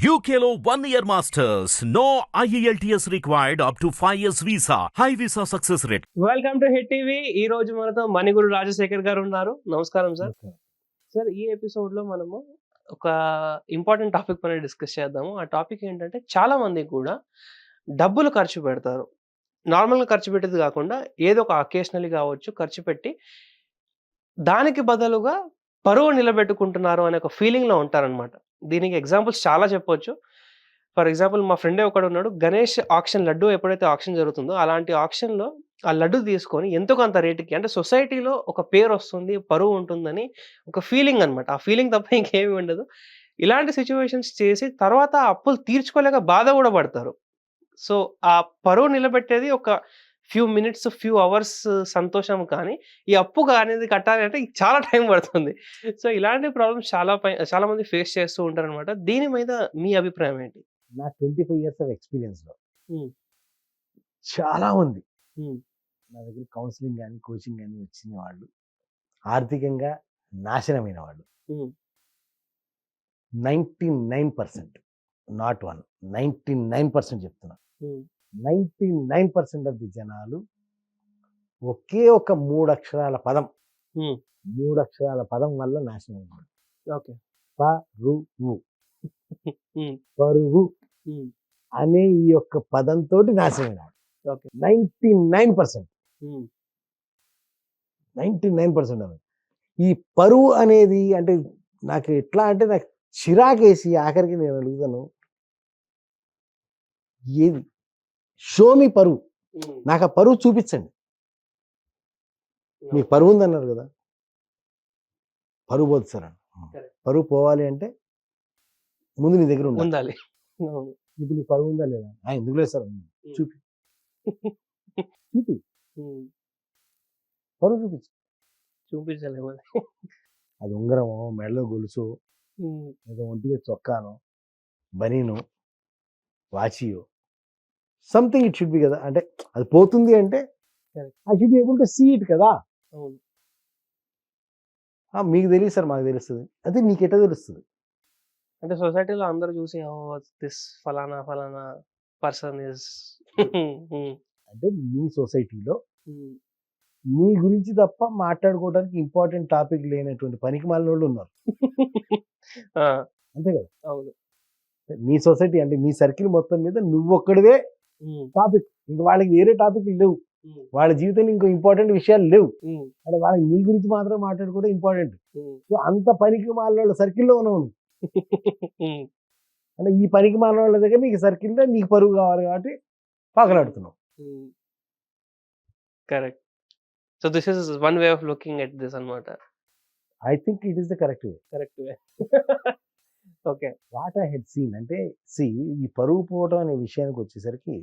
One year masters. No E IELTS required up to 5 years visa. High visa success rate. Welcome to Hit TV ఈ రోజు మనతో మణిగురు రాజశేఖర్ గారు ఉన్నారు. నమస్కారం sir. Sir ఈ ఎపిసోడ్లో మనము ఒక ఇంపార్టెంట్ టాపిక్ పైన డిస్కస్ చేద్దాము. ఆ టాపిక్ ఏంటంటే చాలా మంది కూడా డబ్బులు ఖర్చు పెడతారు. నార్మల్గా ఖర్చు పెట్టేది కాకుండా ఏదో ఒక అకేషనల్లీ కావచ్చు ఖర్చు పెట్టి దానికి బదులుగా పరువు నిలబెట్టుకుంటున్నారు అనే ఒక ఫీలింగ్లో ఉంటారనమాట దీనికి ఎగ్జాంపుల్స్ చాలా చెప్పొచ్చు. ఫర్ ఎగ్జాంపుల్ మా ఫ్రెండే ఒకడు ఉన్నాడు గణేష్ ఆక్షన్ లడ్డు ఎప్పుడైతే ఆక్షన్ జరుగుతుందో అలాంటి ఆక్షన్లో ఆ లడ్డు తీసుకొని ఎంతో కొంత రేటుకి అంటే సొసైటీలో ఒక పేరు వస్తుంది పరువు ఉంటుందని ఒక ఫీలింగ్ అన్నమాట. ఆ ఫీలింగ్ తప్ప ఇంకేమి ఉండదు. ఇలాంటి సిచ్యువేషన్స్ చేసి తర్వాత అప్పులు తీర్చుకోలేక బాధ కూడా పడతారు. సో ఆ పరువు నిలబెట్టేది ఒక ఫ్యూ మినిట్స్ ఫ్యూ అవర్స్ సంతోషం కానీ ఈ అప్పు అనేది కట్టాలి అంటే చాలా టైం పడుతుంది సో ఇలాంటి ప్రాబ్లమ్స్ చాలా పై చాలా మంది ఫేస్ చేస్తూ ఉంటారు అనమాట దీని మీద మీ అభిప్రాయం ఏంటి నా ట్వంటీ ఫైవ్ ఇయర్స్ ఆఫ్ ఎక్స్పీరియన్స్లో. చాలా Hmm. నా దగ్గర కౌన్సిలింగ్ కానీ కోచింగ్ కానీ వచ్చిన వాళ్ళు ఆర్థికంగా నాశనమైన వాళ్ళు Hmm. Ninety nine percent not one ninety nine percent చెప్తున్నా. Ninety nine percent of the జనాలు ఒకే ఒక మూడు అక్షరాల పదం. మూడు అక్షరాల పదం వల్ల నాశనం అయినాడు ఓకే. పరువు. పరువు అనే ఈ యొక్క పదంతో నాశనం అయినాడు. Okay. Ninety nine percent. Ninety nine percent అవి ఈ పరువు అనేది అంటే నాకు ఎట్లా అంటే నాకు చిరాకేసి ఆఖరికి నేను అడుగుతాను ఏది? షోమి పరువు నాకు ఆ పరువు చూపించండి. మీకు పరువు ఉందన్నారు కదా. పరువు పోదు సార్. పరువు పోవాలి అంటే ముందు నీ దగ్గర ఉండాలి. ఇప్పుడు నీ పరువు ఉందా లేదా? ఎందుకు లేదు సార్? ఉంది. చూపి. చూపి. పరువు చూపించు. చూపించలేము అది. ఉంగరమో మెడలో గొలుసు. ఏదో ఒంటిగా చొక్కాను బనీను వాచియో సంథింగ్ ఇట్ షుడ్ బి కదా. అంటే అది పోతుంది అంటే. I should be able to see it కదా. మీకు తెలియదు సార్ మాకు తెలుస్తుంది. అదే నీకు ఎట్లా తెలుస్తుంది? అంటే సొసైటీలో అందరూ చూసి దిస్ ఫలానా ఫలానా పర్సన్ ఇస్ అంటే మీ సొసైటీలో మీ గురించి తప్ప మాట్లాడుకోవడానికి ఇంపార్టెంట్ టాపిక్ లేనటువంటి పనికి మాలిన వాళ్ళు ఉన్నారు అంతే కదా? అవును. నీ సొసైటీ అంటే నీ సర్కిల్ మొత్తం మీద నువ్వు ఒక్కడివే ఉమ్. టాపిక్ ఇంకా వాళ్ళకి వేరే టాపిక్ లేవు. వాళ్ళ జీవితంలో ఇంకో ఇంపార్టెంట్ విషయాలు లేవు. అంటే వాళ్ళకి నీ గురించి మాత్రం మాట్లాడుకోవడం ఇంపార్టెంట్. సో అంత పనికి మాలిన సర్కిల్లో ఉన్నావు. అంటే ఈ పనికి మాలిన వాళ్ళ దగ్గర నీకు సర్కిల్లో నీకు పరుగు కావాలి కాబట్టి పాకలాడుతున్నావు. Correct so this is one way of looking at this అన్నమాట. I think it is the correct way correct way okay. What I had seen అంటే సి ఈ పరుగు పోవడం అనే విషయానికి వచ్చేసరికి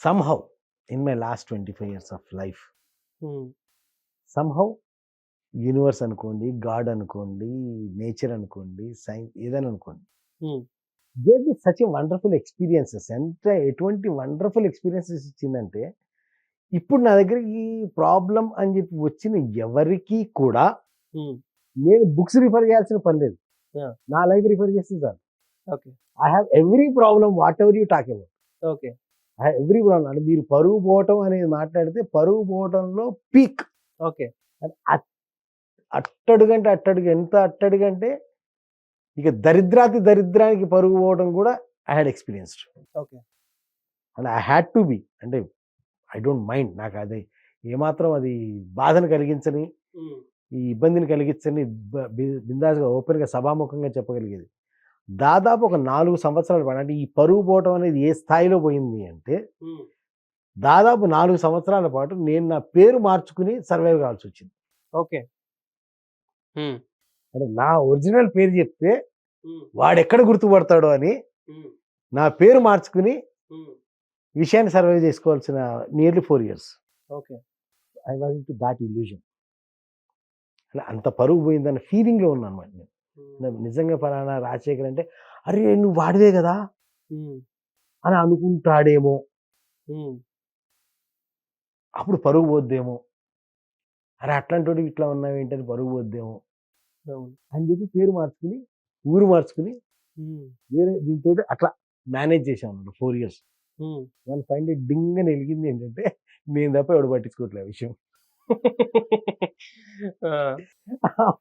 somehow in my last twenty five years of life. Somehow universe అనుకోండి గాడ్ అనుకోండి నేచర్ అనుకోండి సైన్స్ ఏదైనా అనుకోండి. Gave me such wonderful experiences. ఎంత ఎటువంటి వండర్ఫుల్ ఎక్స్పీరియన్సెస్ ఇచ్చిందంటే ఇప్పుడు నా దగ్గరికి ప్రాబ్లం అని చెప్పి వచ్చిన ఎవరికి కూడా నేను బుక్స్ రిఫర్ చేయాల్సిన పని లేదు. నా లైఫ్ రిఫర్ చేస్తే sir okay. I have every problem whatever you talk about okay. I have every problem అంటే మీరు పరుగు పోవటం అనేది మాట్లాడితే పరుగు పోవటంలో పీక్ ఓకే. అట్టడుగంటే అట్టడుగు ఎంత అట్టడుగంటే ఇక దరిద్రాతి దరిద్రానికి పరుగు పోవడం కూడా I had experienced okay. And I had to be అంటే ఐ డోంట్ మైండ్ నాకు అది ఏమాత్రం అది బాధను కలిగించని ఈ ఇబ్బందిని కలిగించని బిందాస్గా ఓపెన్గా సభాముఖంగా చెప్పగలిగేది. దాదాపు ఒక నాలుగు సంవత్సరాల పాటు అంటే ఈ పరుగు పోవటం అనేది ఏ స్థాయిలో పోయింది అంటే దాదాపు నాలుగు సంవత్సరాల పాటు నేను నా పేరు మార్చుకుని సర్వైవ్ కావాల్సి వచ్చింది. ఓకే. అంటే నా ఒరిజినల్ పేరు చెప్తే వాడు ఎక్కడ గుర్తుపడతాడో అని నా పేరు మార్చుకుని విషయాన్ని సర్వైవ్ చేసుకోవాల్సిన nearly four years. Okay. I was to that illusion. అలా అంత పరుగు పోయిందన్న ఫీలింగ్లో ఉన్నాను అనమాట నేను నిజంగా ఫలానా రాజశేఖర్ అంటే అరే నువ్వు వాడివే కదా! అని అనుకుంటాడేమో. అప్పుడు పరుగు పోద్దేమో. అరే అట్లాంటి ఇట్లా ఉన్నావు ఏంటని పరుగు పోద్దేమో. అని చెప్పి పేరు మార్చుకుని ఊరు మార్చుకుని వేరే దీంతో అట్లా మేనేజ్ చేసాం అన్నమాట ఫోర్ ఇయర్స్. వాళ్ళు ఫైండ్ డింగ్ అని వెలిగింది ఏంటంటే నేను తప్ప ఎవడు పట్టించుకోవట్లే ఆ విషయం.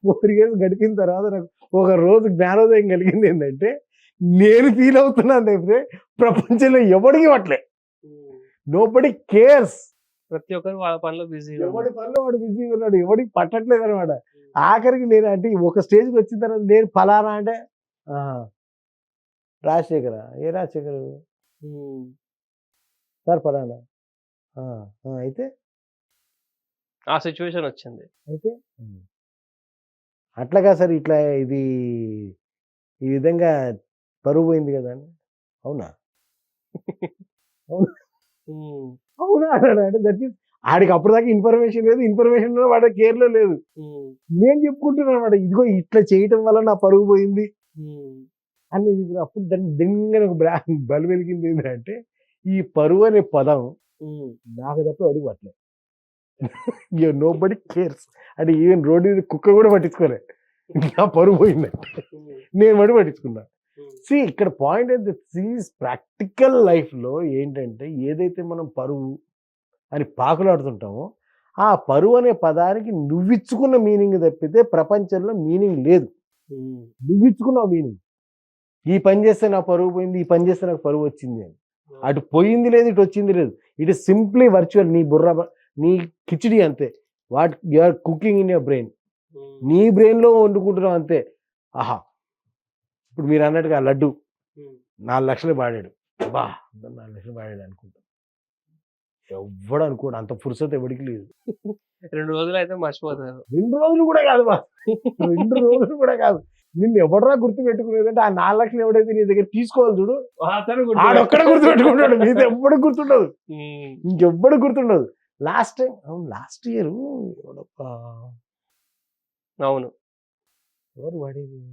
ఫోర్ ఇయర్స్ గడిపిన తర్వాత నాకు ఒక రోజు జ్ఞానోదయం కలిగింది ఏంటంటే నేను ఫీల్ అవుతున్నాను తప్పితే ప్రపంచంలో ఎవడికి ఇవ్వట్లే. ఉమ్. నో బడి కేర్స్ ప్రతి ఒక్కరు వాళ్ళ పనిలో బిజీ ఎవడి పనిలో వాడు బిజీగా ఉన్నాడు ఎవడికి పట్టట్లేదు అనమాట ఆఖరికి నేను అంటే ఒక స్టేజ్కి వచ్చిన తర్వాత నేను ఫలానా అంటే "ఆహా, రాజశేఖర. ఏ రాజశేఖర్? సార్ ఫలానా? "ఆ, ఆ, అయితే ఆ సిచ్యువేషన్ వచ్చింది. అయితే అట్లాగా సార్ ఇట్లా ఇది ఈ విధంగా పరువు పోయింది కదా అని అవునా? అవునా? అంటే దట్ ఈస్ ఆడికి అప్పటిదాకా ఇన్ఫర్మేషన్ లేదు. ఇన్ఫర్మేషన్ వాడి కేర్లో లేదు. నేను చెప్పుకుంటున్నాను అనమాట ఇదిగో ఇట్లా చేయటం వల్ల నా పరుగు పోయింది. అని అప్పుడు దాన్ని దింగని ఒక బ్రా బలి వెలిగింది ఏంటంటే ఈ పరువు అనే పదం. నాకు తప్ప ఎవడికి పట్టలేదు. నో బడి కేర్స్ అంటే ఈవెన్ రోడ్డు మీద కుక్క కూడా పట్టించుకోలే. నా పరువు పోయిందంటే. ఉమ్, నేను మడి పట్టించుకున్నా. సి ఇక్కడ పాయింట్ అయితే సీస్ ప్రాక్టికల్ లైఫ్లో ఏంటంటే ఏదైతే మనం పరువు అని పాకులాడుతుంటామో ఆ పరువు అనే పదానికి నువ్విచ్చుకున్న మీనింగ్ తప్పితే ప్రపంచంలో మీనింగ్ లేదు. ఉమ్, నువ్విచ్చుకున్నావు మీనింగ్ ఈ పని చేస్తే నా పరువు పోయింది ఈ పని చేస్తే నాకు పరువు వచ్చింది అని. అటు పోయింది లేదు ఇటు వచ్చింది లేదు. ఇట్ ఇస్ సింప్లీ వర్చువల్ నీ బుర్ర నీ కిచిడి అంతే. What you are cooking in your brain. నీ బ్రెయిన్లో వండుకుంటున్నావు అంతే. ఆహా! ఇప్పుడు మీరు అన్నట్టుగా లడ్డు. నాలుగు లక్షలు పాడాడు బా నాలుగు లక్షలు పాడాడు అనుకుంటా. ఎవ్వడు అనుకోడు అంత ఫుర్సత్ ఎవడికి లేదు. రెండు రోజులు అయితే మర్చిపోతారు. రెండు రోజులు కూడా కాదు బా. రెండు రోజులు కూడా కాదు. నిన్ను ఎవడరా గుర్తు పెట్టుకునేదంటే ఆ నాలుగు లక్షలు ఎవడైతే నీ దగ్గర తీసుకోవాలి చూడు ఆడొక్కడ గుర్తు పెట్టుకుంటాడు మీతో ఎవ్వడు గుర్తుండదు. ఇంకెవ్వడు గుర్తుండదు. లాస్ట్ టైం అవును లాస్ట్ ఇయర్ అవును. ఎవరు వాడేది?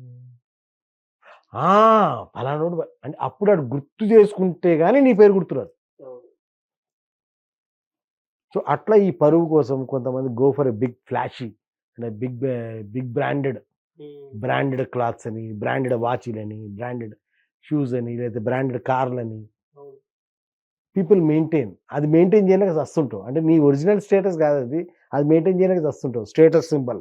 ఆ, ఫలానోడు అంటే అప్పుడు వాడు గుర్తు చేసుకుంటే గానీ నీ పేరు గుర్తురాదు. సో అట్లా ఈ పరువు కోసం కొంతమంది గో ఫర్ బిగ్ ఫ్లాషీ అంటే big big branded branded clothes అని బ్రాండెడ్ వాచీలని బ్రాండెడ్ షూస్ అని లేదా బ్రాండెడ్ కార్లని. People maintain. అది మెయింటైన్ చేయలేక వస్తుంటావు అంటే నీ ఒరిజినల్ స్టేటస్ కాదు అది. అది మెయింటైన్ చేయలేక వస్తుంటావు status symbol.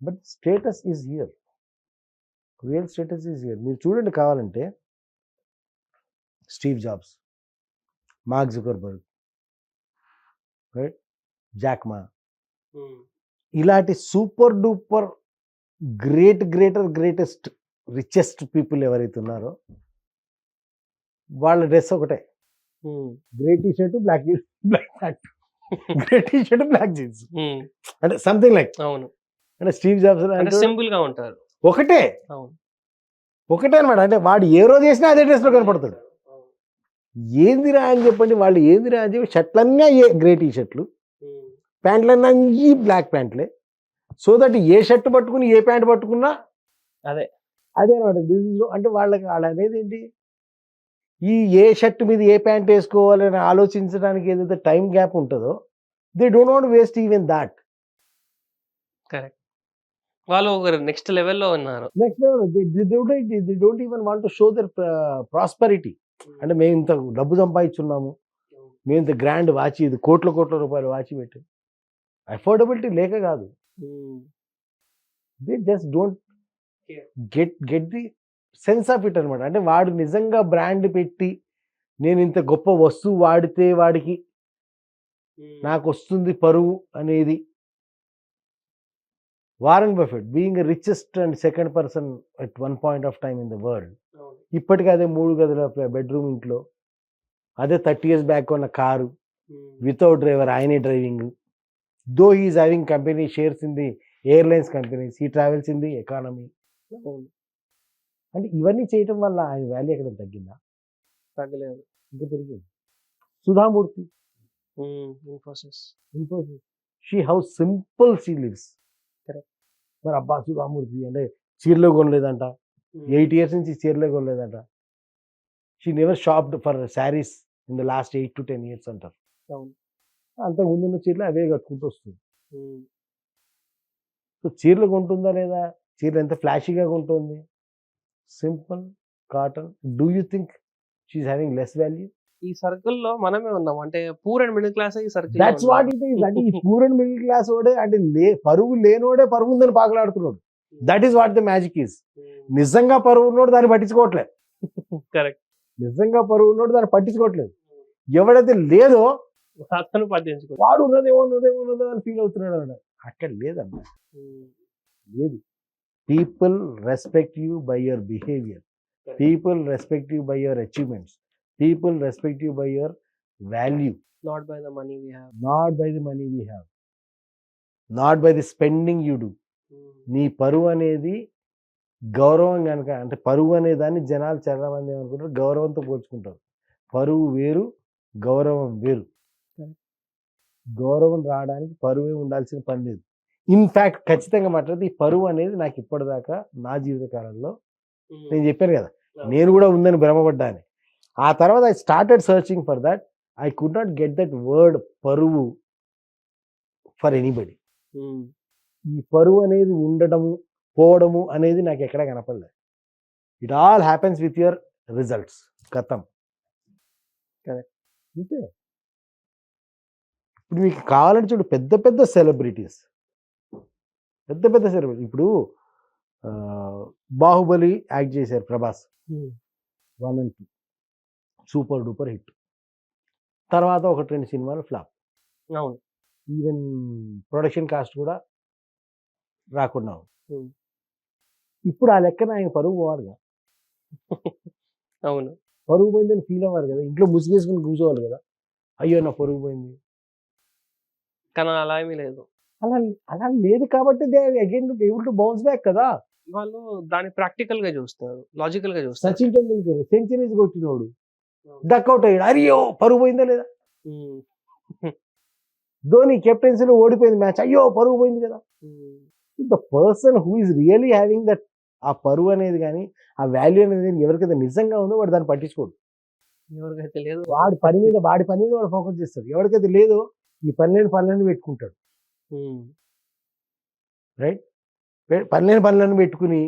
But status is here. Real status is here. మీరు చూడండి కావాలంటే Steve Jobs Mark Zuckerberg right? Jack Ma ఇలాంటి super duper great greater greatest richest people ఎవరైతే ఉన్నారో వాళ్ళ డ్రెస్ ఒకటే. Grey T shirt black black pant. Grey T shirt black jeans. అంటే something like అవును. అంటే స్టీవ్ జాబ్స్ అంటే సింపుల్గా ఉంటారు. ఒకటే. అవును. ఒకటే అనమాట అంటే వాడు ఏ రోజు చేసినా అదే డ్రెస్లో కనపడతాడు అవును. ఏందిరా అని చెప్పండి. వాళ్ళు ఏందిరా అని చెప్పి షర్ట్లన్నీ ఏ గ్రే టీ షర్ట్లు ప్యాంట్లన్నీ ఈ బ్లాక్ ప్యాంట్లే. సో దట్ ఏ షర్ట్ పట్టుకుని ఏ ప్యాంట్ పట్టుకున్నా అదే. అదే అనమాట అంటే వాళ్ళకి వాళ్ళ అనేది ఏంటి? ఈ ఏ షర్ట్ మీద ఏ ప్యాంట్ వేసుకోవాలని ఆలోచించడానికి ఏదైతే టైం గ్యాప్ ఉంటుందో they don't want waste even that వాళ్ళు ఒక నెక్స్ట్ లెవెల్లో ఉన్నారు. Next they don't even want to show their prosperity అంటే మేము ఇంత డబ్బు సంపాదించున్నాము. మేము ఇంత గ్రాండ్ వాచ్ ఇది కోట్ల కోట్ల రూపాయలు వాచి పెట్టి. అఫోర్డబిలిటీ లేక కాదు. They just don't. Get get the sense of it అనమాట అంటే వాడు నిజంగా బ్రాండ్ పెట్టి నేను ఇంత గొప్ప వస్తువు వాడితే వాడికి నాకు వస్తుంది పరువు అనేది Warren Buffett being richest and second person at one point of time in the world. ఇప్పటికీ అదే మూడు గదుల బెడ్రూమ్ ఇంట్లో అదే థర్టీ ఇయర్స్ బ్యాక్ ఉన్న కారు వితౌట్ డ్రైవర్ ఆయనే driving though he's having company shares in the airlines companies ఈ travels in the economy. అంటే ఇవన్నీ చేయటం వల్ల ఆయన వాల్యూ ఎక్కడ తగ్గిందా? తగ్గలేదు. ఇంకా పెరిగింది. Sudha Murty. Infosys Infosys she how simple she lives Correct. మరి అబ్బా సుధామూర్తి అంటే చీరలో కొనలేదంట. ఎయిట్ ఇయర్స్ నుంచి చీరలో కొనలేదంట. She never shopped for saris in the last eight to ten years అంటారు అవును. అంత ముందున్న చీరలు అవే కట్టుకుంటూ వస్తుంది. సో చీరలు కొంటుందా లేదా? చీర ఎంత ఫ్లాషీగా ఉంటుంది simple cotton. Do you think she's having less value? ఈ సర్కిల్లో మనమే ఉన్నాం. అంటే పూర్ అండ్ మిడిల్ క్లాస్ ఈ circle that's what it is అంటే ఈ పూర్ అండ్ మిడిల్ క్లాస్ వాడే అంటే లే పరువు లేనోడే పరువు ఉందని పాకలాడుతున్నాడు. That is what the magic is నిజంగా పరువు ఉన్నోడు దాన్ని పట్టించుకోవట్లేదు. కరెక్ట్ నిజంగా పరువు ఉన్నోడు దాన్ని పట్టించుకోవట్లేదు. ఎవడైతే లేదో అతను పట్టించుకో వాడు ఉన్నదేమో ఉన్నదేమో ఉన్నదో అని ఫీల్ అవుతున్నాడు అక్కడ లేదన్న లేదు. People respect you by your behaviour people respect you by your achievements people respect you by your value not by the money we have not by the money we have not by the spending you do నీ పరువు అనేది గౌరవం కనుక అంటే పరువు అనే దాన్ని జనాలు చాలా మంది ఏమనుకుంటారు? గౌరవంతో పోల్చుకుంటారు. పరువు వేరు గౌరవం వేరు. గౌరవం రావడానికి పరువే ఉండాల్సిన పని లేదు. ఇన్ఫ్యాక్ట్ ఖచ్చితంగా మాట్లాడితే ఈ పరువు అనేది నాకు ఇప్పటిదాకా నా జీవిత కాలంలో నేను చెప్పాను కదా. నేను కూడా ఉందని భ్రమపడ్డాను. ఆ తర్వాత I started searching for that I could not get that word పరువు ఫర్ ఎనీబడి ఈ పరువు అనేది ఉండడము పోవడము అనేది నాకు ఎక్కడ కనపడలేదు. It all happens with your results గతం. అంతే. ఇప్పుడు మీకు కావాలంటే చూడు పెద్ద పెద్ద సెలబ్రిటీస్ పెద్ద పెద్ద సెలబ్రిటీ ఇప్పుడు బాహుబలి యాక్ట్ చేశారు Prabhas. One and two. Super duper hit. తర్వాత ఒకటి రెండు సినిమాలు ఫ్లాప్. అవును. ఈవెన్ ప్రొడక్షన్ కాస్ట్ కూడా రాకుండా. ఇప్పుడు ఆ లెక్కన ఆయన పరుగు పోవాలిగా అవును. పరుగు పోయిందని ఫీల్ అవ్వాలి కదా. ఇంట్లో ముసుగేసుకుని కూర్చోవాలి కదా. అయ్యో నా పరుగు పోయింది. కానీ అలా ఏమీ లేదు. అలా అలా లేదు కాబట్టి they again able to bounce back కదా. వాళ్ళు దాన్ని ప్రాక్టికల్గా చూస్తారు లాజికల్గా చూస్తారు. సచిన్ టెండూల్కర్ సెంచరీస్ కొట్టినోడు. డక్అవుట్ అయ్యాడు. అయ్యో పరుగు పోయిందా లేదా. ధోని కెప్టెన్సీలో ఓడిపోయింది మ్యాచ్. అయ్యో పరుగు పోయింది కదా. The person who is really having that ఆ పరువు అనేది కానీ ఆ వాల్యూ అనేది ఎవరికైతే నిజంగా ఉందో వాడు దాన్ని పట్టించుకోడు. ఎవరికైతే లేదు. వాడి పని మీద వాడి పని మీద వాడు ఫోకస్ చేస్తాడు. ఎవరికైతే లేదో ఈ పనిలేని పనులను పెట్టుకుంటాడు. రైట్. పనిలేని పనులను పెట్టుకుని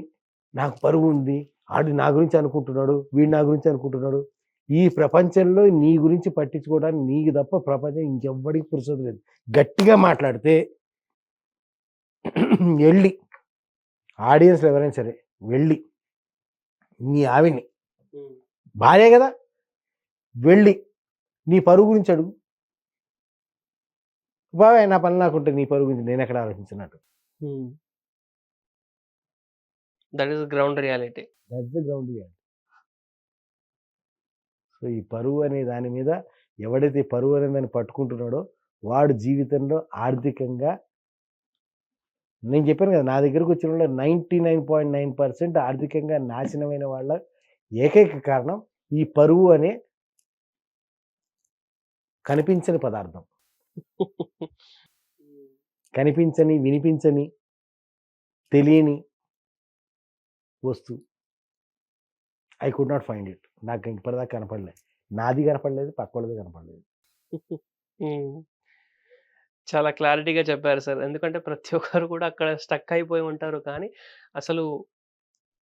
నాకు పరువు ఉంది ఆడు నా గురించి అనుకుంటున్నాడు వీడు నా గురించి అనుకుంటున్నాడు. ఈ ప్రపంచంలో నీ గురించి పట్టించుకోవడానికి నీకు తప్ప ప్రపంచం ఇంకెవ్వడికి పురుషుడు లేదు. గట్టిగా మాట్లాడితే వెళ్ళి ఆడియన్స్లో ఎవరైనా సరే వెళ్ళి నీ ఆవిడ్ని ఉమ్. భార్య కదా వెళ్ళి నీ పరువు గురించి అడుగు. బాబాయ్ నా పని నాకుంటే నీ పరువు గురించి నేను ఎక్కడ ఆలోచించినట్టు that is ground reality that's the ground so ఈ పరువు అనే దాని మీద ఎవడైతే పరువు అనే దాన్ని పట్టుకుంటున్నాడో వాడు జీవితంలో ఆర్థికంగా నేను చెప్పాను కదా నా దగ్గరకు వచ్చిన వాళ్ళు ninety nine point nine percent ఆర్థికంగా నాశనమైన వాళ్ళ ఏకైక కారణం ఈ పరువు అనే కనిపించని పదార్థం. కనిపించని వినిపించని తెలియని వస్తువు. I could not find it నాకు ఇప్పటిదాకా కనపడలేదు నాది కనపడలేదు పక్క వాళ్ళది కనపడలేదు. చాలా క్లారిటీగా చెప్పారు సార్. ఎందుకంటే ప్రతి ఒక్కరు కూడా అక్కడ స్టక్ అయిపోయి ఉంటారు. కానీ అసలు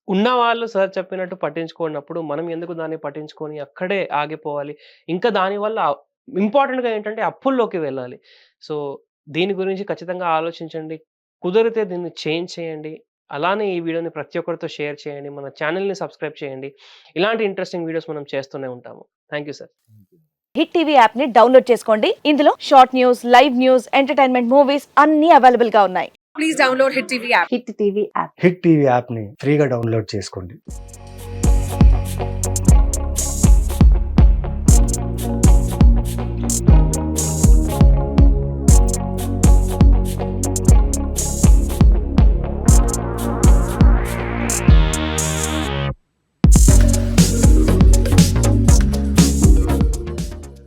ఉన్న వాళ్ళు సార్ చెప్పినట్టు పట్టించుకున్నప్పుడు మనం ఎందుకు దాన్ని పట్టించుకొని అక్కడే ఆగిపోవాలి? ఇంకా దానివల్ల ఇంపార్టెంట్గా ఏంటంటే అప్పుల్లోకి వెళ్ళాలి. సో దీని గురించి ఖచ్చితంగా ఆలోచించండి. కుదిరితే దీన్ని చేంజ్ చేయండి. అలానే ఈ వీడియోని ప్రతి ఒక్కరితో షేర్ చేయండి. మన ఛానల్ని సబ్స్క్రైబ్ చేయండి. ఇలాంటి ఇంట్రెస్టింగ్ వీడియోస్ మనం చేస్తూనే ఉంటాము. Thank you sir. Hit TV యాప్ని డౌన్లోడ్ చేసుకోండి. ఇందులో short news live news entertainment movies అన్ని అవైలబుల్గా ఉన్నాయి. please download Hit TV app. Hit TV app. Hit TV యాప్ని ఫ్రీగా డౌన్లోడ్ చేసుకోండి.